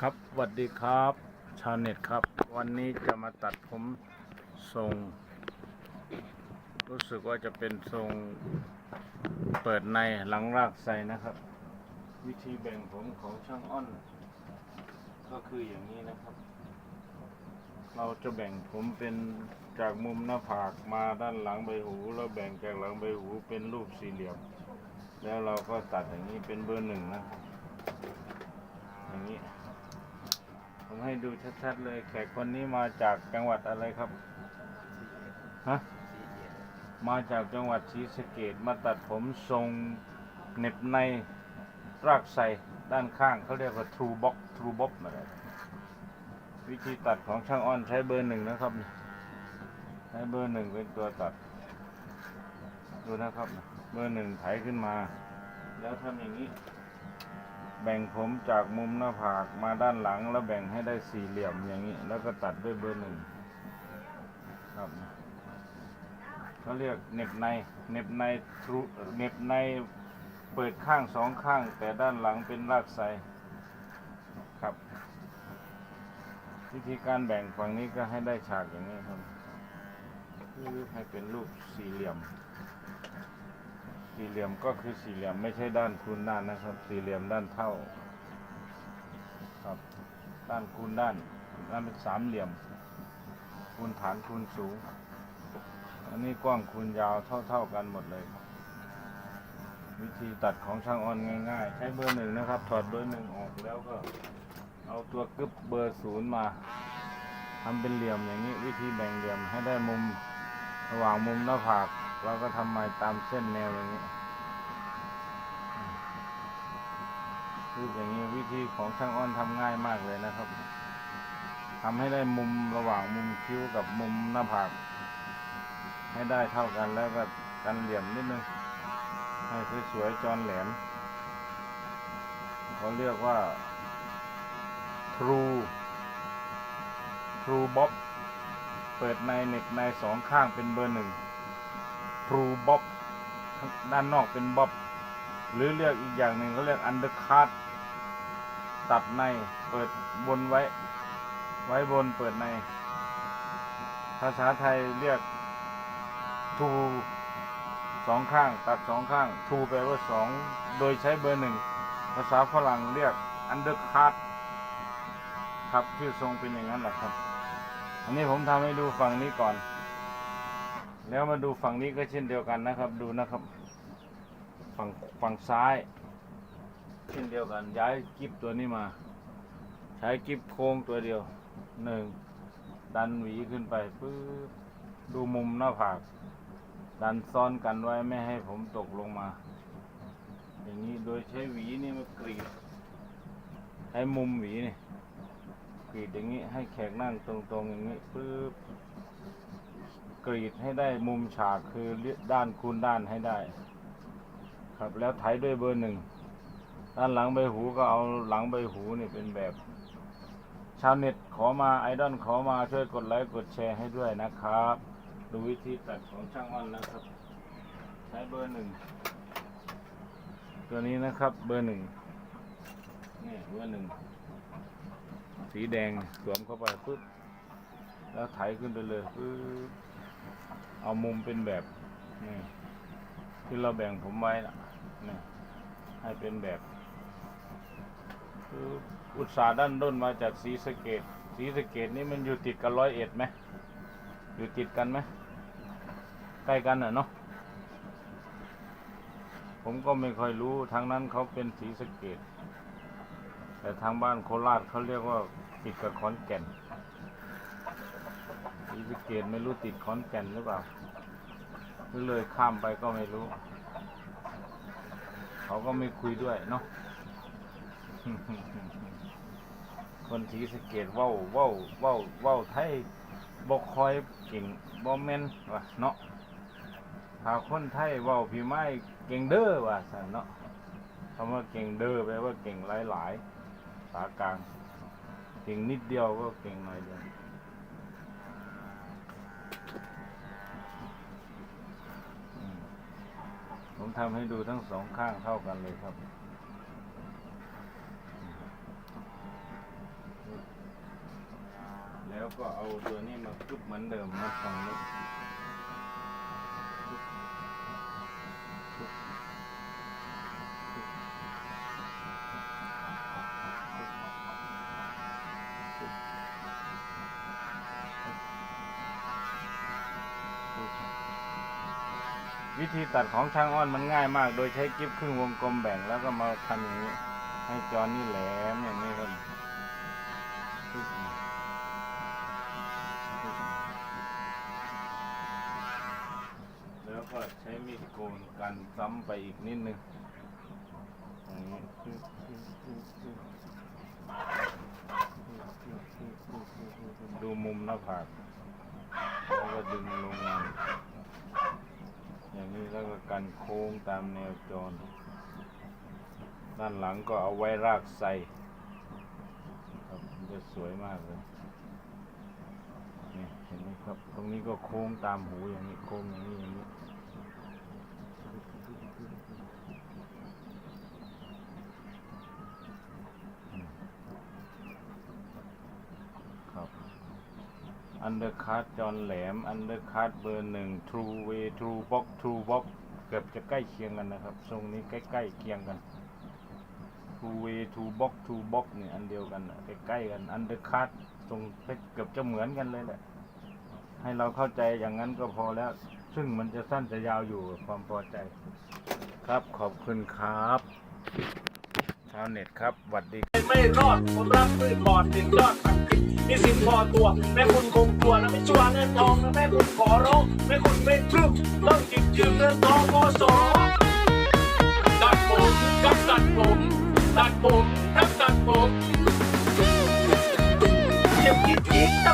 ครับสวัสดีครับ ชาวเน็ตครับ วันนี้จะมาตัดผมทรง รู้สึกว่าจะเป็นทรงเปิดในหลังรากใส่นะครับ วิธีแบ่งผมของช่างอ้อน ก็คืออย่างนี้นะครับ เราจะแบ่งผมเป็นจากมุมหน้าผากมาด้านหลังใบหูแล้วแบ่งจากหลังใบหูเป็นรูปสี่เหลี่ยม แล้วเราก็ตัดอย่างนี้เป็นเบอร์หนึ่งนะครับอย่างนี้ ผมให้ดูชัดๆเลยแขกคนนี้มาจากจังหวัดอะไรครับ ฮะ มาจากจังหวัดศรีสะเกดมาตัดผมทรงเน็บในรากใส่ด้านข้างเขาเรียกว่า true box true box อะไรวิธีตัดของช่างอ้อนใช้เบอร์หนึ่งนะครับ ใช้เบอร์หนึ่งเป็นตัวตัด ดูนะครับ เบอร์หนึ่งไถขึ้นมา แล้วทำอย่างนี้ แบ่งผมจากมุมหน้าผากมาด้านหลังแล้วแบ่งให้ได้สี่เหลี่ยมอย่างนี้ แล้วก็ตัดด้วยเบอร์หนึ่งครับเขาเรียกเน็บในเน็บในทรุเน็บในเปิดข้างสองข้าง แต่ด้านหลังเป็นรากไซครับวิธีการแบ่งฝั่งนี้ก็ให้ได้ฉากอย่างนี้ครับให้เป็นรูปสี่เหลี่ยม สี่เหลี่ยมก็คือสี่เหลี่ยมไม่ใช่ด้านคูณด้านนะครับ สี่เหลี่ยมด้านเท่า ครับ ด้านคูณด้านด้านเป็นสามเหลี่ยม คูณฐานคูณสูง อันนี้กว้างคูณยาวเท่า ๆกันหมดเลยครับ วิธีตัดของช่างออนง่ายๆ ใช้เบอร์หนึ่งนะครับ ถอดเบอร์หนึ่งออกแล้วก็ เอาตัวกึบเบอร์ศูนย์มาทำเป็นเหลี่ยมอย่างนี้ วิธีแบ่งเหลี่ยมให้ได้มุมระหว่างมุมหน้าผาก เราก็ทำไม้ตามเส้นแนวอย่างนี้คืออย่างนี้วิธีของช่างอ้อนทำง่ายมากเลยนะครับทำให้ได้มุมระหว่างมุมคิ้วกับมุมหน้าผาก ให้ได้เท่ากันแล้วก็กันเหลี่ยมนิดนึง ให้สวยๆจอนแหลมเขาเรียกว่า true true bob เปิดในเน็กในสองข้างเป็นเบอร์หนึ่ง true bob ด้านนอกเป็นบ๊อบหรือเรียกอีกอย่างหนึ่งเขาเรียก undercut ตัดในเปิดบนไว้ ไว้บนเปิดใน ภาษาไทยเรียก true สองข้าง ตัดสองข้าง true แปลว่าสองโดยใช้เบอร์หนึ่งภาษาฝรั่งเรียก undercut ครับชื่อทรงเป็นอย่างนั้นแหละครับ อันนี้ผมทำให้ดูฝั่งนี้ก่อน แล้วมาดูฝั่งนี้ก็เช่นเดียวกันนะครับ ดูนะครับ ฝั่งฝั่งซ้าย เช่นเดียวกัน ย้ายกิฟตัวนี้มา ใช้กิฟโค้งตัวเดียวหนึ่งดันหวีขึ้นไปปึ๊บดูมุมหน้าผาก ดันซ้อนกันไว้ไม่ให้ผมตกลงมา อย่างนี้โดยใช้หวีนี่มากรีดใช้มุมหวีนี่กรีดอย่างนี้ให้แขกนั่งตรงๆอย่างนี้ปึ๊บ กรีดให้ได้มุมฉากคือด้านคูณด้านให้ได้ ครับแล้วไถด้วยเบอร์หนึ่งด้านหลังใบหูก็เอาหลังใบหูนี่เป็นแบบ ชาวเน็ตขอมาไอดอลขอมาช่วยกดไลค์กดแชร์ให้ด้วยนะครับ ดูวิธีตัดของช่างอ้อนนะครับ ใช้เบอร์หนึ่งตัวนี้นะครับเบอร์หนึ่งนี่เบอร์หนึ่งสีแดงสวมเข้าไปปุ๊บแล้วไถขึ้นไปเลยปึ๊บ เอามุมเป็นแบบนี่ที่เราแบ่งผมไว้นะนี่ให้เป็นแบบ คืออุตสาห์ด้านด้นมาจากสีสะเกตสีสะเกตนี่มันอยู่ติดกับร้อยเอ็ดไหมอยู่ติดกันไหมใกล้กันเหรอเนาะผมก็ไม่ค่อยรู้ทางนั้นเขาเป็นสีสะเกตแต่ทางบ้านโคราชเขาเรียกว่าติดกับขอนแก่น สเกดไม่รู้ติดขอนแก่นหรือเปล่าหรือเลยข้ามไปก็ไม่รู้ เขาก็ไม่คุยด้วยเนาะคนศรีสเกดเว้าเว้าเว้าเว้าไทยบอกคอยเก่งบอแมนว่ะเนาะถ้าคนไทยว้าพี่ไม้เก่งเด้อว่ะสันเนาะคำว่าเก่งเด้อแปลว่าเก่งหลายหลายๆภาษากลางเก่งนิดเดียวก็เก่งหน่อยเดียว ผมทำให้ดูทั้งสองข้างเท่ากันเลยครับแล้วก็เอาตัวนี้มาคลุกเหมือนเดิมนะฝั่งนี้ วิธีตัดของช่างอ้อนมันง่ายมาก โดยใช้กิฟครึ่งวงกลมแบ่งแล้วก็มาทำอย่างนี้ ให้จอนี่แหลมอย่างนี้ครับแล้วก็ใช้มีดโกนกันซ้ำไปอีกนิดนึงดูมุมหน้าผากแล้วก็ดึงลงมา อย่างนี้แล้วก็กันโค้งตามแนวจร ด้านหลังก็เอาไว้รากใสครับมันจะสวยมากเลยนี่เห็นไหมครับ ตรงนี้ก็โค้งตามหูอย่างนี้โค้งอย่างนี้อย่างนี้อืมครับ อันเดอร์คัจอนแหลม อันเดอร์คัเบอร์หนึ่ง True Way True Box True Box เกือบจะใกล้เคียงกันนะครับทรงนี้ใกล้ๆเคียงกัน True Way True Box True Box เนี่ยอันเดียวกันน่ะใกล้ๆกันอันเดอร์คัทรงเกือบจะเหมือนกันเลยแหละให้เราเข้าใจอย่างนั้นก็พอแล้ว ซึ่งมันจะสั้นจะยาวอยู่ความพอใจ ครับขอบคุณครับ ชาวเน็ตครับหวัดดี ไม่รอดผมรับมือก่อนถึงยอดสักดิ์นี่สินพอตัว แม่คุณคงตัวนะไม่ชัวร์เงินทองนะแม่คุณขอร้องแม่คุณไม่พรึ้มต้องจิบยืมเงินทองพอสอตัดผมกับตัดผมตัดผมกับตัดผมเทียบคิดอีกถ้าคุณตั